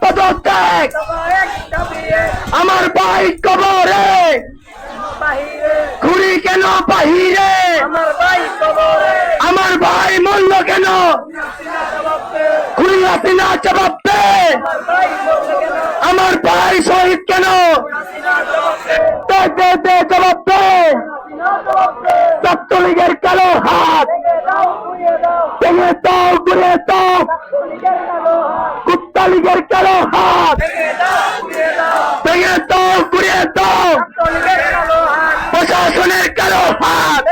পদত্যাগ। আমার ভাই কবরে। ঘুরি কেন বাহিরে? আমার ভাই মূল্য কেন? ঘুরি হাসিনা জবাব দে। আমার ভাই শহীদ কেন? জবাব দে। কালো হাত। ভেঙে ঘুরে দাও। লীগের কালো হাত। ভেঙে দাও দাও। প্রশাসনের কালো হাত।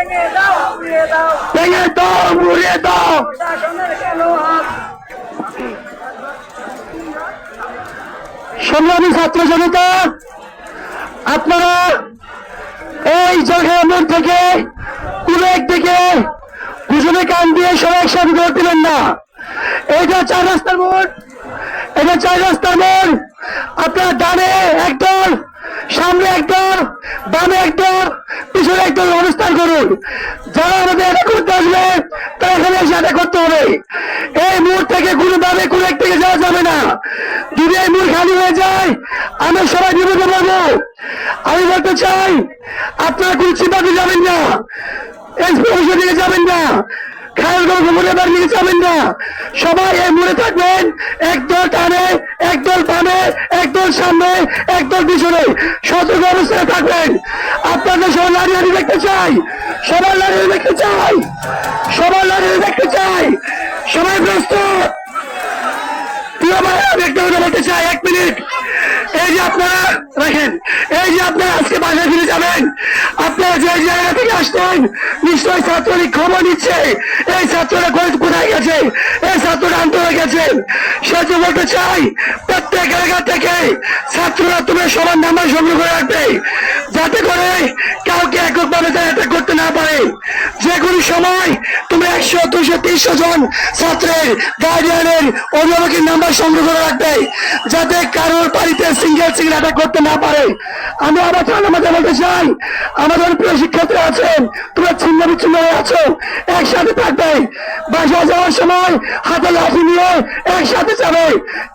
ভেঙে দাও ঘুরে দাও। ছাত্র জনতা, আপনারা এই মন থেকে কুলেক থেকে গুজবে কান দিয়ে সবাই দৌড় দিবেন না। এইটা চার রাস্তার মোড় এটা চার রাস্তার মোড় আপনার ডানে একদল সামনে একদল বামে একদল পিছনে একদল অনুষ্ঠান করুন। যারা আমাদের এটা করতে আসবে, তারা এখানে এসে এটা করতে হবে। এই মোড় থেকে কোনো দামে কোনো এক থেকে যাওয়া যাবে না। যদি এই মোড় খালি হয়ে যায় আমি সবাই বিপদে পাবো আমি বলতে চাই, আপনারা কোনো চিন্তাতে যাবেন না। এক্সপ্রেশন দিকে যাবেন না। গল্প মনে দিকে যাবেন না সবাই এই মোড়ে থাকবেন। একদল টানে একদল বামে একদল সামনে একদল পিছনে। সতর্ক অবস্থায় থাকবেন। আপনাদের সবাই লাড়িয়ে দেখতে চাই। সবাই লাড়িয়ে দেখতে চাই। সবাই লাড়িয়ে দেখতে চাই। সবাই প্রস্তুত বলতে চাই। এক মিনিট। এই যে আপনারা, রাখেন। এই যে আপনারা আজকে বাসায় ফিরে যাবেন আপনারা যে জায়গা থেকে আসতেন নিশ্চয় ছাত্রলীগ খবর নিচ্ছে। এই ছাত্ররা কোথায়- গেছে? এই ছাত্ররা আন্দোলনে গেছেন সেটা বলতে চাই, প্রত্যেক এলাকা থেকে ছাত্ররা তুমি সবার নাম্বার সংগ্রহ করে রাখবে। যাতে করে কাউকে এককভাবে তারা করতে না পারে। কোনো সময়। তুমি একশো, দুশো, তিনশো জন ছাত্রের গার্ডিয়ানের অভিভাবকের নাম্বার সংগ্রহ করে রাখবে, যাতে কারোর বাড়িতে সিঙ্গেল সিঙ্গেল অ্যাটাক করতে না পারে। আমি আবার মাঝে বলতে চাই আমাদের প্রিয় শিক্ষার্থী আছেন, তোমরা ছিন্ন বিচ্ছিন্ন হয়ে আছো, একসাথে থাকবে। বাসায় যাওয়ার সময় হাতে লাঠি নিয়ে একসাথে যাবে।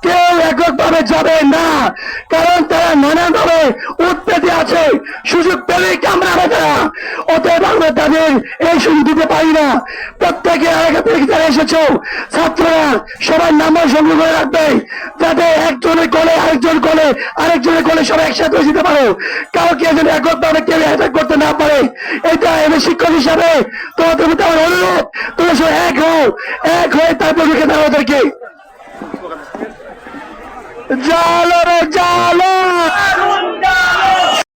কেউ এককভাবে যাবে না, কারণ তারা নানান ভাবে উৎপেতে আছে। সুযোগ পেলেই কামড়াবে তারা অতএব আমরা তাদের এই সুযোগ দিতে পারি না। প্রত্যেকে থেকে যারা ছাত্ররা সবাই নাম্বার সংগ্রহ করে রাখবে। যাতে একজনের কোলে আরেকজন কোলে, আরেকজনের কোলে সবাই একসাথে যেতে পারো। কাউকে যেন এককভাবে কেউ অ্যাটাক করতে না পারে। এটা এবার শিক্ষক হিসাবে তোমাদের প্রতি আমার অনুরোধ। তোমরা সবাই এক হও, এক হয়ে তারপর রেখে দাও ওদেরকে। জালো রে, জালো!